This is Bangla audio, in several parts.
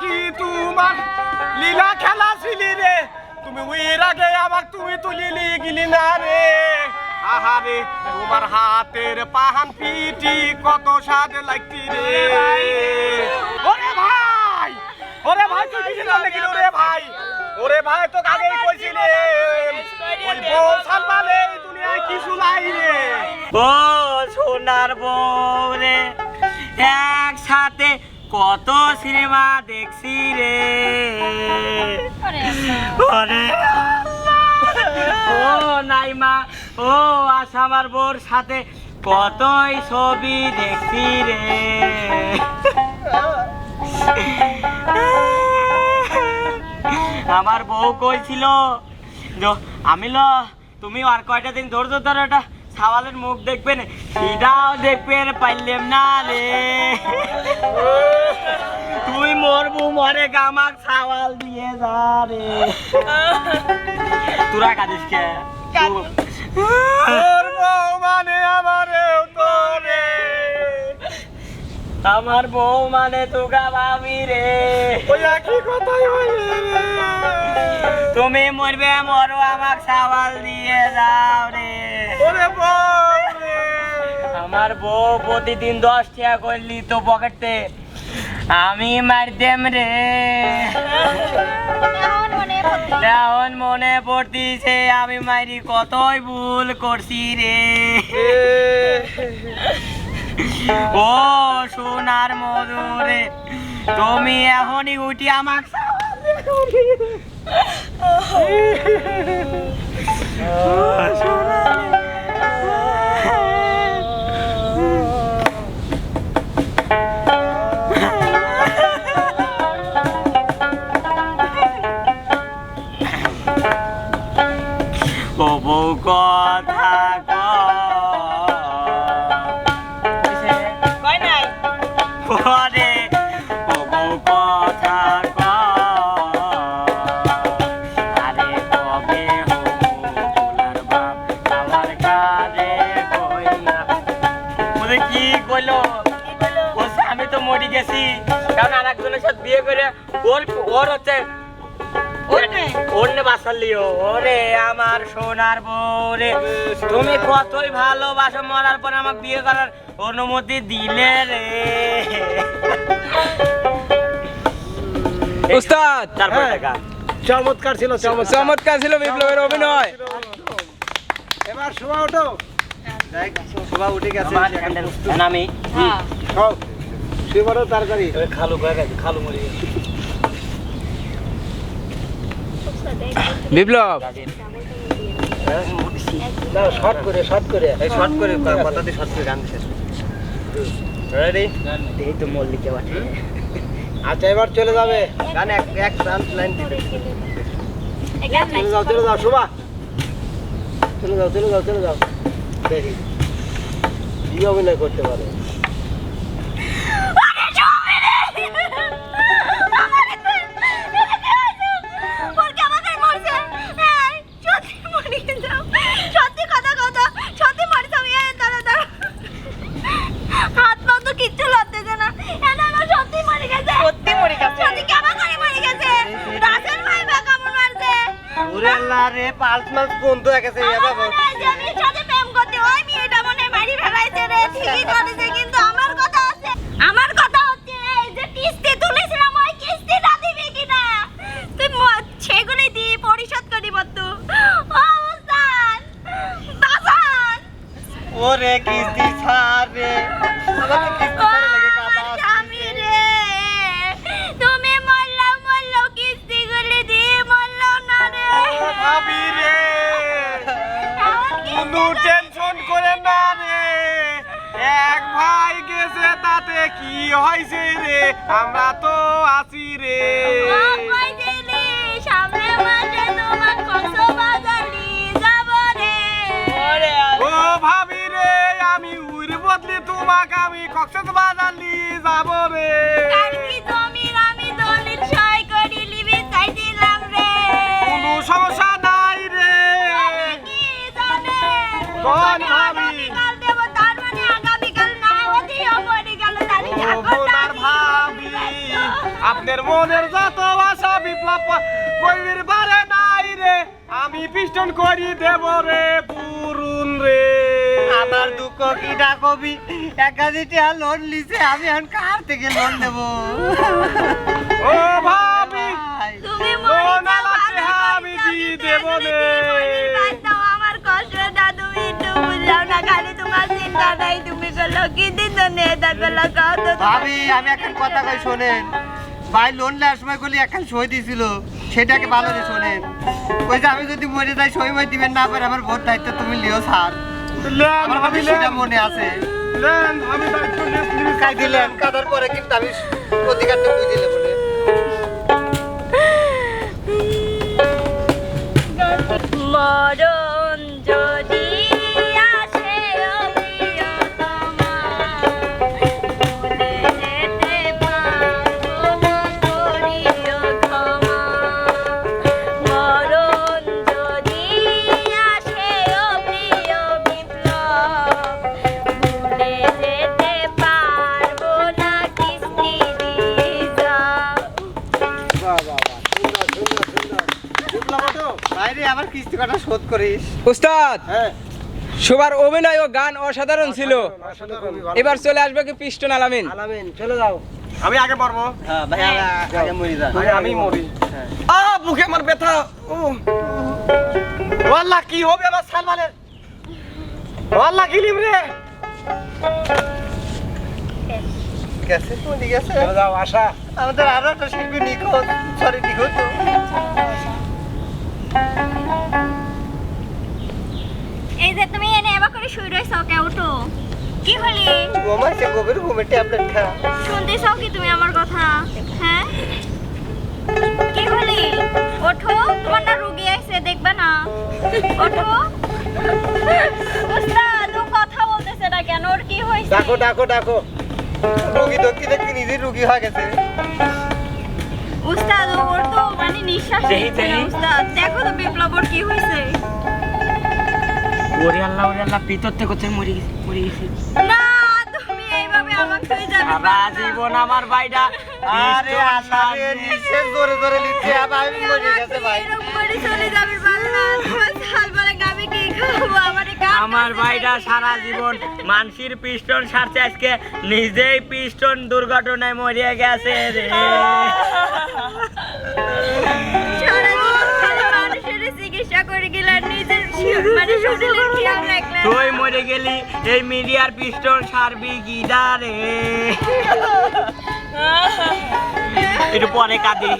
কি তোমার লীলা খেলা ছিলি রে। তুমি উইর আগে আমাক তুমি তুলিলি গিলি না রে। আহারে তোমার হাতের পাহান পিটি কত স্বাদ লাগতি রে। ওরে ভাই ওরে ভাই তুই কিছু জানলে কি ওরে ভাই? ওরে ভাই তো আগেই কইছিলে ওই বউ সালমালে এই দুনিয়ায় কিছু নাই রে। ও সোনার বউ রে একসাথে কত সিনেমা দেখছি রে। ওরে ও নাইমা ও আশা আমার বউর সাথে কতই ছবি দেখছি রে। আমার বউ কইছিল য- আমি ল তুমি আর কয়টা দিন ধৈর্য ধরো এটা। সাওয়ালের মুখ দেখবেন এটাও দেখবেন পাইলাম না রে। তুই মরবু মরে গামাক সাওয়াল দিয়ে যা রে। তোরা কাঁদিস কে? তোর বউ মানে আমারেও আমার বউ মানে তোগা ভাবি রে। ওই একই কথাই তুমি মরবে মরো আমাক সাওয়াল দিয়ে যাও রে। ওরে বউ আমার বউ প্রতিদিন দশ টাকা করলি তো পকেটে। আমি মার দেম রে। এখন মনে পড়তিছে আমি মারি কতই ভুল করছি রে। ও সোনার মধু রে তুমি এখনই উঠি আমাক ও বউ কথা গেছি কারণ আর একজনের সাথে বিয়ে করে ওর ওর হচ্ছে অন্য বাসার ওরে আমার সোনার বউ তুমি কতই ভালোবাসো মরার পর আমাকে বিয়ে করার অনুমতি দিলে রে। উস্তাদ! তারপর হ্যাঁ। টাকা চমৎকার ছিল চমৎকার। চমৎকার ছিল বিপ্লবের অভিনয়। এবার শোভা ওঠো। শোভা উঠে গেছে আমি সব শুয়ে তাড়াতাড়ি খালু কয়ে গেছে খালু মরে গেছে বিপ্লব শর্ট করে শর্ট করে। এই শর্ট করে কথা দিয়ে শর্ট করে গান শেষ রেডি এই তো মল্লিকে বাটে আচ্ছা এবার চলে যাবে। গান এক এক লাইন দিবে। চলে যাও চলে যাও শোভা। চলে যাও চলে যাও চলে যাও। দেখি কি অভিনয় করতে পারে? কাটা স্বামী রে তুমি মরলাও মরলাও কিস্তিগুলি দি মরলাও না রে। ভাবি রে কোনো কিস্তি টেনশন করে না রে। এক ভাই গেছে তাতে কি হয়েছে রে? আমরা তো আছি রে। বদলি তোমাকে আমি কক্সেস বাজার নিয়ে যাব রে। আমি সমস্যা নাই রে। কোন মানে আপনার মনের যত আশা বিপ্লব কইবির বারে নাই রে। আমি পিস্টন করি দেব রে পুরুন রে। আমার দুঃখ কিটা কবি। একাধিটা লোন লিছে আমি এখন কার থেকে লোন দেব ও ভাবি তুমি মরে যাও, আমি দিয়ে দেব আমার একটু বুঝাও না খালি তোমার চিন্তা নাই তুমি গেলো কি দিন নে কাও তো ভাবি আমি একটা কথা কই শোনেন। ভাই লোন নেওয়ার সময় গুলি একখান সই দিছিল সেটাকে ভালো করে শোনেন। ওই যে আমি যদি মরে যাই সই দিবেন না পারে আমার ভোট দায়িত্ব তুমি লিও স্যার। আমার সেটা মনে আছে। লেন ভাবি দায়িত্ব। কাই দিলেন কাদার পরে কিন্তু আমি অধিকারটা বুঝিলে বলে মরণ যদি উস্তাদ হ্যাঁ। সবার অভিনয় ও গান অসাধারণ ছিল। এবার চলে আসবে কি পিস্টন আলামিন? আলামিন চলে যাও। আমি আগে পারব হ্যাঁ ভাই আগে মরে যা। আমি মরি। আ বুকে আমার ব্যথা। ও। ওয়াল্লাহ কি হবে আমার সালমানের? ওয়াল্লাহ গিলিম রে। গেছে তুমি গেছে? যাও আশা আমাদের আরও একটা শিল্পী নিখোঁজ সরি নিখোঁজ। তো। এই যে তুমি এনে এবার করে শুয়ে রয়েছো কে উঠো। কি হলি? ঘুমাইছে গভীর ঘুমে ট্যাবলেট খা। শুনতেছ কি তুমি আমার কথা? হ্যাঁ? কি হলি? ওঠো তোমার না রুগী আইছে দেখবে না। ওঠো। উস্তাদ ও কথা বলতেছে না কেন? ওর কি হয়েছে ডাকো ডাকো ডাকো। রুগী দেখতে দেখতে নিজেই রুগী হয়ে গেছে। উস্তাদ ওর তো মানে নিঃশ্বাস দেখো তো বিপ্লব ওর কি হয়েছে ওরে আল্লাহ ওরে আল্লাহ পিতরতে কোথায় মরে গেছে মরে গেছে না তুমি এইভাবে আমাকে যাবে সারা জীবন আমার ভাইটা আরে আল্লাহ রে নিঃশ্বাস জোরে জোরে আমি মরে গেছে ভাই। এরকম করে চলে যাবে বাংলা তোমার গাবে কি খাব আমার আমার ভাইটা সারা জীবন মানসির পিস্টন সারছে আজকে নিজেই পিস্টন দুর্ঘটনায় মরিয়ে গেছে রে। তুই মরে গেলি এই মিডিয়ার পিস্টন সারবি গিদারে। একটু পরে কাঁদি।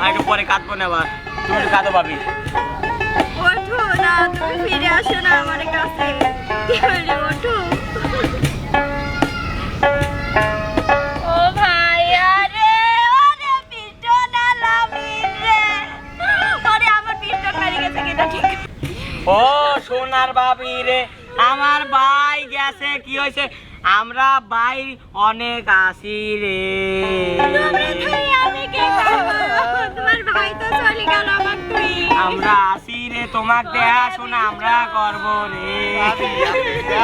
আর একটু পরে কাঁদবো না আবার। তুমি একটু কাঁদো পাবি ওঠো না তুমি ফিরে আসো না আমার কাছে। কি ওঠো? হয়েছে। আমরা ভাই অনেক আসি রে। তোমরা তোমার আমার আসি রে তোমাক দেয়া শোনা আমরা করব রে।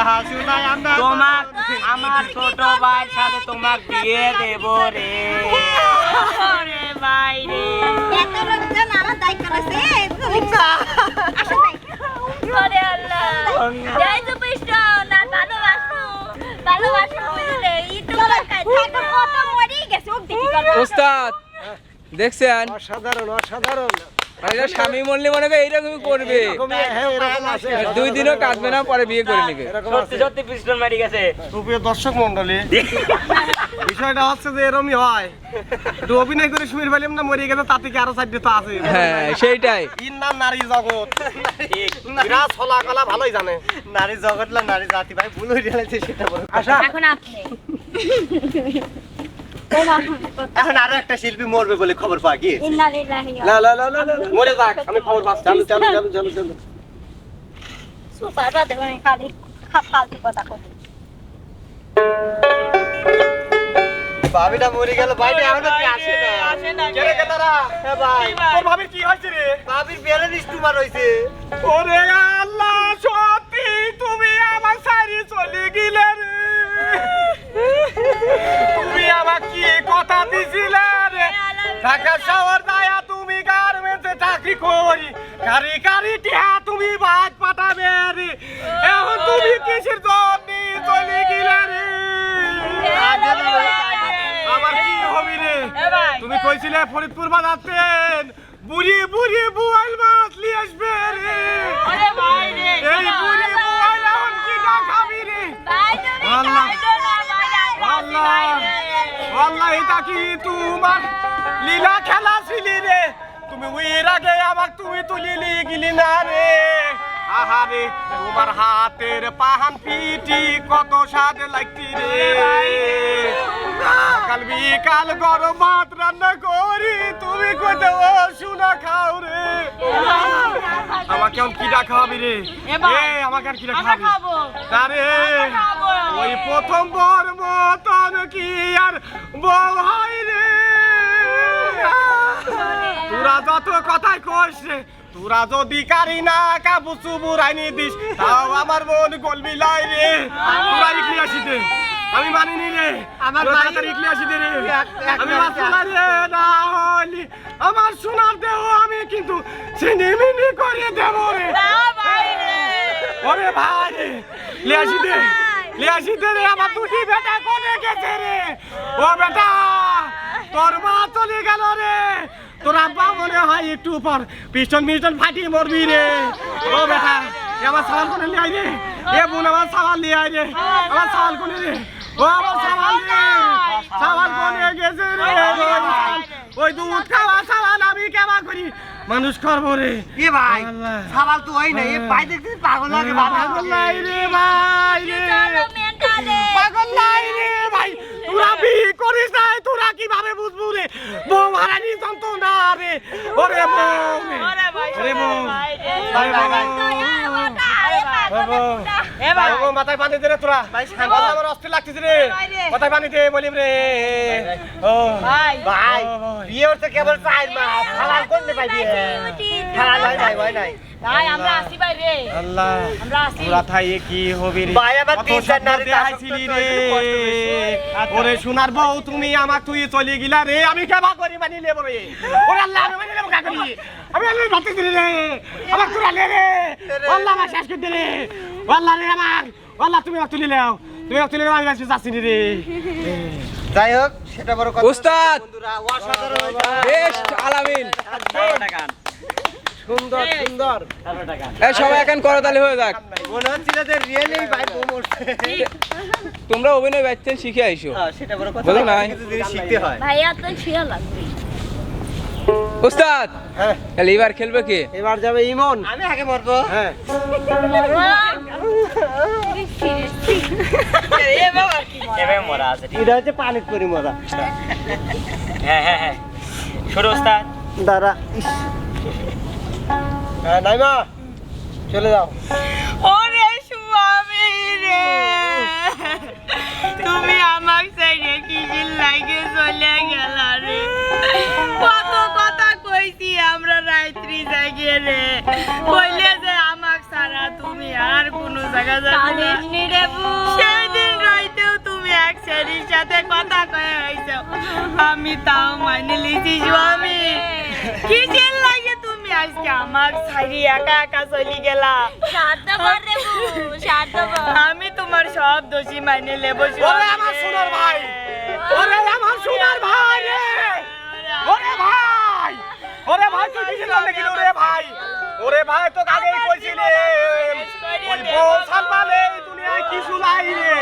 হাসুনাই আমরা ছোট ভাইয়ের সাথে তোমাক বিয়ে দেব রে। ভাই। উস্তাদ দেখছেন? অসাধারণ অসাধারণ। স্বামী মরলে মনে করে এইরকমই করবে। হ্যাঁ এরকম দুই দিনও কাঁদবে না পরে বিয়ে করে নেবে। সত্যি সত্যি পিস্টন মারি গেছে। সুপ্রিয় দর্শক মন্ডলী বিষয়টা হচ্ছে যে এরমই হয়। একটু অভিনয় করে সুমির ফেলিম না মরিয়ে গেছে তাতে কি আরও চারটে তো আছে। হ্যাঁ সেইটাই। ইন নাম নারী জগৎ। বিরাট ছলা কলা ভালোই জানে। নারী জগৎ না নারী জাতি ভাই ভুল হয়ে গেছে সেটা বলো। এখন আপনি। এখন আরও একটা শিল্পী মরবে বলে খবর পাওয়া লা লা লা লা, মরে যাক আমি খবর পাচ্ছি। চালু চালু চালু চালু চালু। সুপার বাদে মানে খালি খা- ফালতু কথা কই ভাবিটা মরে গেল ভাইটা এখনও কি আসে না? কে রে। কেতারা হ্যাঁ ভাই। তোর ভাবির কি হয়েছে রে? ভাবির বেলেন স্টুমার হইছে ওরে আল্লাহ সত্যি তুমি আমার সারি চলে গেলে রে। ঢাকা শহর দায়া তুমি গার্মেন্টসে চাকরি করি। কারি কারি টিহা তুমি বাদ পাঠাবে রে। এখন তুমি কিসের জন্য চলে গেলে রে? আমার কি হবি রে? তুমি কইছিলে ফরিদপুর বাজাতেন বুড়ি বুড়ি বুয়াইল মাছ নিয়ে আসবে রে। এই বুড়ি বুয়াইল এখন কি না খাবি রে। আল্লাহ। আল্লাহ। আল্লাহ কি তোমার? লীলা খেলা ছিলি রে। তুমি এর আগে আমাক তুমি তুলিলি গিলি না রে। আহারে তোমার হাতের পাহান পিটি কত স্বাদ লাগতি রে। কাল বিকাল গরম ভাত রান্না করি। তুমি কত শুনা খাও রে। আমাকে এখন কিটা খাওয়াবি রে? এ আমাকে আর কিটা খাওয়াবি? তারে ওই প্রথম বর মতন কি আর বউ হয় রে? তোরা যত কথাই কইস রে তোরা যদি কারি না কাবু চুবুর আইনি দিস তাও আমার মন গলবি লাই রে আমি মানিনি রে। আমার তাড়াতাড়ি ইকলি আসিতে রে। আমি বাঁচবো রে না হলি আমার সোনার দেহ আমি কিন্তু সিনিমিনি করে দেব রে। না ভাই রে। ওরে ভাই লে আসি দে লে আসি দে রে আমার দুটি বেটা কোনে গেছে রে। ও বেটা তোর মা চলে গেল রে। তোর আব্বা মনে হয় একটু পর পিছন মিস্টন ফাটিয়ে মরবি রে। ও বেটা আমার সাবাল কোনে লিয়ে আই রে। এ বোন আমার সাবাল লিয়ে আই রে। আমার সাবাল কোনে রে। আমার সাবাল সাবাল কোনে গেছে রে ওই দুধ খাওয়া সাবাল আমি কেমন করি? মানুষ করব রে। এ ভাই। সাবাল তো হয় না এ ভাই দেখতে পাগল লাগে পাগল নাই রে ভাই রে। পাগল নাই রে ভাই তোরা বিয়ে করিস নাই তোরা কীভাবে বুঝব রে বউ হারানি যন্ত্রণা রে ওরে বউ রে ওরে বউ ভাই বউ মাথায় পানি দে রে তোরা বল আমার অস্থির লাগতেছে রে মাথায় পানি দে বলিম রে ও ভাই ভাই বিয়ে হচ্ছে কেবল বিয়ে হয় নাই হয় নাই ভাই আমরা আসি ভাই রে। আল্লাহ। আমরা আসি। তোরা কি হবি রে? ভাই, আমার কত তিন চার নারী রে। বেশি। ওরে সোনার বউ তুমি আমাক তুই চলে গিলা রে। আমি কেবা করি মানি লেব রে। ওরে আল্লাহ আমি মানি লেব কা করি আমি আল্লাহ ভাতে দিলি রে। আমাক তুই লে রে। আল্লাহ আমার শেষ করে দে রে আল্লাহ রে আমার আল্লাহ তুমি আমাক তুলি লেও। তুমি আমাক তুলি লেও আমি যাচ্ছি রে। যাই হোক সেটা বড় কথা উস্তাদ! বন্ধুরা। অসাধারণ হয়েছে। বেস্ট আলামিন। সুন্দর সুন্দর। এই সবাই এখন করতালি হয়ে যাক। মনে হচ্ছিল যে রিয়েলি ভাই বউ তোমরা অভিনয় বাচ্চা শিখে আইসো। হ্যাঁ, সেটা বড় কথা। নাই? কিছু শিখতে হয়। ভাইয়া তো ছিয়া লাগবে। উস্তাদ হ্যাঁ। তাহলে এবার খেলবে কে? এবার যাবে ইমন। আমি আগে মরবো। হ্যাঁ। এভাবে মরা আছে এটা হচ্ছে পানির পরি মজা হ্যাঁ হ্যাঁ হ্যাঁ। শুরু ওস্তাদ। দাঁড়া হ্যাঁ নাইমা চলে যাও। ওরে স্বামী রে। তুমি আমার সাইডে কিসির লাগে চলে গেল রে? কত কথা কইছি আমরা রাত্রি জাগিয়ে রে। কইলে যে আমাক সারা তুমি আর কোনো জায়গা যাবে না। সেদিন রাইতেও তুমি এক ছেলের সাথে কথা কয়ে হয়েছো আমি তাও মানে লিছি স্বামী। কিসের লাগে তুমি আজকে আমার সাইডে একা একা চলি গেলা। আমি তোমার সব দোষী মাইনে নেব ওরে আমার সোনার ভাই ওরে আমার সোনার ভাই রে। ওরে ভাই ওরে ভাই তুই কিসের জন্য গেলি ওরে ভাই? ওরে ভাই তো আগেই কইছিলে ওই বউ সালমালে এই দুনিয়ায় কিছু নাই রে।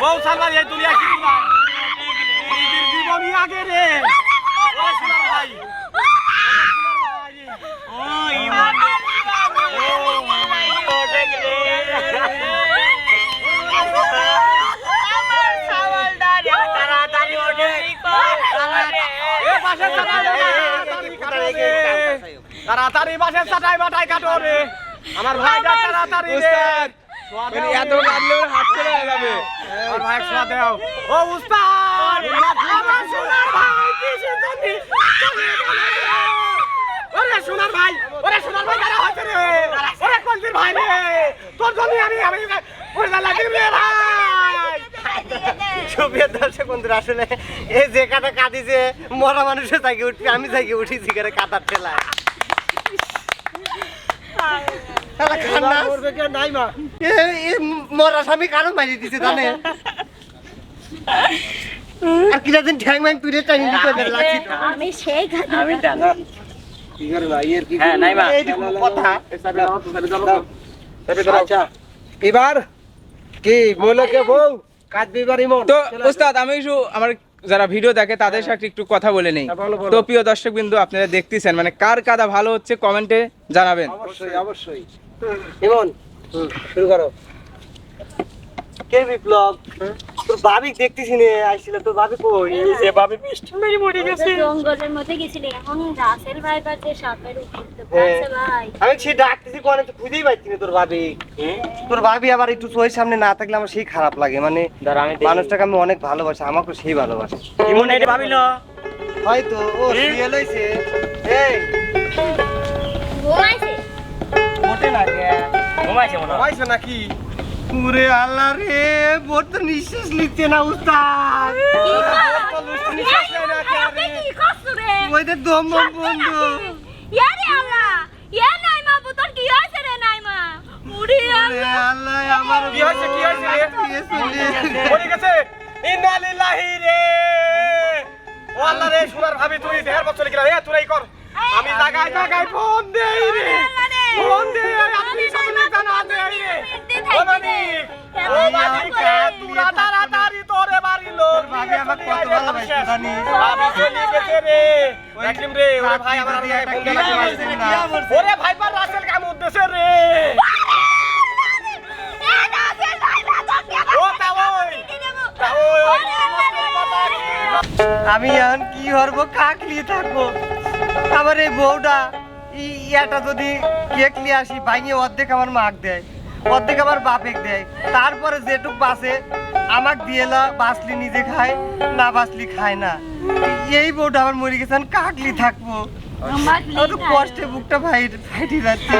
বউ সালমালে এই দুনিয়ায় কিছু নাই। জীবনই আগে রে। ওরে সোনার ভাই। তাড়াতাড়ি বাসের চাটাই বাটাই কাটো রে। আমার ভাইটা তাড়াতাড়ি রে। মানে এত হাত চলে যাবে। আমার ভাই সোয়া দাও। ও উস্তাদ আমার সোনার ভাই গেল রে? ওরে সোনার ভাই ওরে সোনার ভাই যারা হয়েছে রে? ওরে ভাই রে। তোর জন্য আমি আমি ওরে লাগি রে ভাই। সুপ্রিয় দর্শক বন্ধুরা আসলে এই যে কাটা কাঁদিছে মরা মানুষের জায়গায় উঠবি আমি জায়গায় উঠি সিগারে কাটার ঠেলায়। মরা স্বামী কারও মারি দিছে জানে? আর কিনা দিন ঠ্যাং ম্যাং তুই টাইম দিতে লাগছি তো। আমি সেই আমি জানো হ্যাঁ নাই মা। এইটুকু কথা। আচ্ছা। এবার কি মূলকে বউ? কাজ বিবার ইমন তো উস্তাদ আমি আমার যারা ভিডিও দেখে তাদের সাথে একটু কথা বলে নেই। হ্যাঁ। তো প্রিয় দর্শক বিন্দু আপনারা দেখতেছেন মানে কার কাদা ভালো হচ্ছে কমেন্টে জানাবেন। অবশ্যই অবশ্যই। শুরু করো। কে বিপ্লব? তোর ভাবি দেখতেছি নে আইছিল। তোর ভাবি কই? যে ভাবি পিস্টন মেরে মরে গেছে। জঙ্গলের মধ্যে গেছিলি এখন রাসেল ভাই বা যে সাপের উপরে হ্যাঁ। ভাই। আমি সে ডাকতেছি কোন তো খুঁজেই পাচ্ছি না তোর ভাবি তোর ভাবি আবার একটু চোখের সামনে না থাকলে আমার সেই খারাপ লাগে। মানে মানুষটাকে আমি অনেক ভালোবাসি আমাকে সেই ভালোবাসে। ইমন এটা ভাবিল হয়তো ও সিরিয়াল হইছে। এই। ঘুমাইছে ওঠে না কে? ঘুমাইছে মনে হয়। নাকি? পুরে আল্লাহ রে বোর তো নিঃশ্বাস নিচ্ছে না উস্তাদ। কি তো লুচি নিঃশ্বাস নেয় না কে রে? কি করছ রে? ওই যে দম বম ইয়ারে আল্লাহ ইয়া নাইমা পুতর কি হইছে রে নাইমা? উড়ি আল্লাহ। আমার কি হইছে কি হইছে রে? পড়ে গেছে। ইন্না লিল্লাহি রে। ও আল্লাহ রে সোনার ভাবি তুই দেড় বছর গেলা। এ তুই কর। আমি জায়গায় জায়গায় ফোন দেই রে। ফোন দে আপনি সামনে জানা দে ও মানিক ও মানিক তুরা তাড়াতাড়ি তোরে বাড়ি লোক ভাবি আমাকে কত ভালোবাসে জানিস ভাবি চলে গেছে রে। রাকিম রে ওরে ভাই আমার দিয়ে ফোন দে ওরে ভাই পার রাসেল কাম উদ্দেশ্যে রে। ও তাওই তাওই আমি এখন কি করব? কাকলি থাকব। আবার এই বউটা ইয়াটা যদি কেক নিয়ে আসি ভাঙিয়ে অর্ধেক আমার মাক দেয় অর্ধেক আমার বাপেক দেয়। তারপরে যেটুক বাসে আমাক দিয়ে এলা বাসলি নিজে খায় না বাসলি খায় না। এই বউটা আমার মরে গেছে এখন কাকলি থাকব। কষ্টে বুকটা ভাই ফাইটি যাচ্ছে।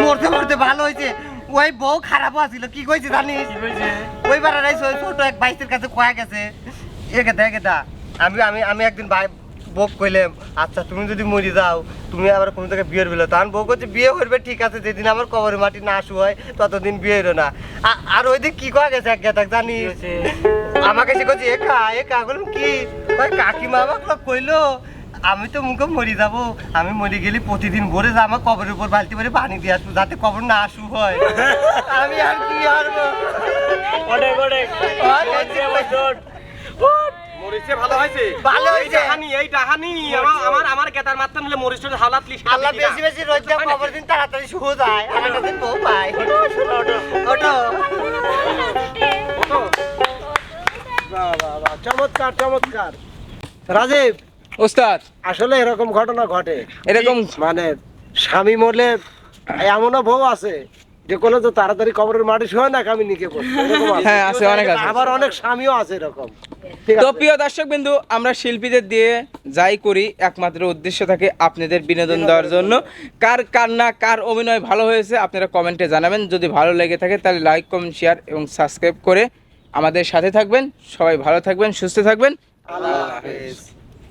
মরতে মরতে ভালো হয়েছে। ওই বউ খারাপ আছিল কি কইছে জানিস? ওই বার ছোট এক বাইশের কাছে কয়া গেছে একে একে দা আমি আমি আমি একদিন ভাই বউ কইলে আচ্ছা তুমি যদি মরি যাও তুমি আবার কোন থেকে বিয়ের বিলো তখন বউ করছে বিয়ে করবে ঠিক আছে যেদিন আমার কবরের মাটি না আসু হয় ততদিন বিয়ে হইল না। আর ওই দিন কি কয়া গেছে এক গেতাক জানিস? আমাকে সে কইছে একা একা বললাম কি? কাকিমা আমাকে কইলো আমি তো মুখে মরি যাব আমি মরে গেলে প্রতিদিন ভোরে যা আমার কবরের উপর বালতি করে পানি দিয়ে আসব যাতে কবর না আসু হয়। আমি আর কি আর। মরিচে ভালো হয়েছে? ভালো হয়েছে। ডাহানি এই ডাহানি। আমার আমার গেতার নিলে মরিচটা হাওলাত লিস আল্লাহ বেশি বেশি রোজ যা কবর দিন তাড়াতাড়ি শুভ যায়। আর একটা দিন বউ পায়। ওটো বাহ, বাহ, বাহ, চমৎকার চমৎকার। রাজীব উস্তাদ আসলে এরকম ঘটনা ঘটে। এরকম মানে স্বামী মরলে এমনও বউ আছে। যে কোনো তো তাড়াতাড়ি কবরের মাটি শুয়ে না আমি নিকে। হ্যাঁ আছে অনেক আছে। আবার অনেক স্বামীও আছে এরকম। তো প্রিয় দর্শক বিন্দু আমরা শিল্পীদের দিয়ে যাই করি একমাত্র উদ্দেশ্য থাকে আপনাদের বিনোদন দেওয়ার জন্য। কার কার না কার অভিনয় ভালো হয়েছে আপনারা কমেন্টে জানাবেন। যদি ভালো লেগে থাকে তাহলে লাইক কমেন্ট শেয়ার এবং সাবস্ক্রাইব করে আমাদের সাথে থাকবেন। সবাই ভালো থাকবেন সুস্থ থাকবেন। আল্লাহ হাফেজ।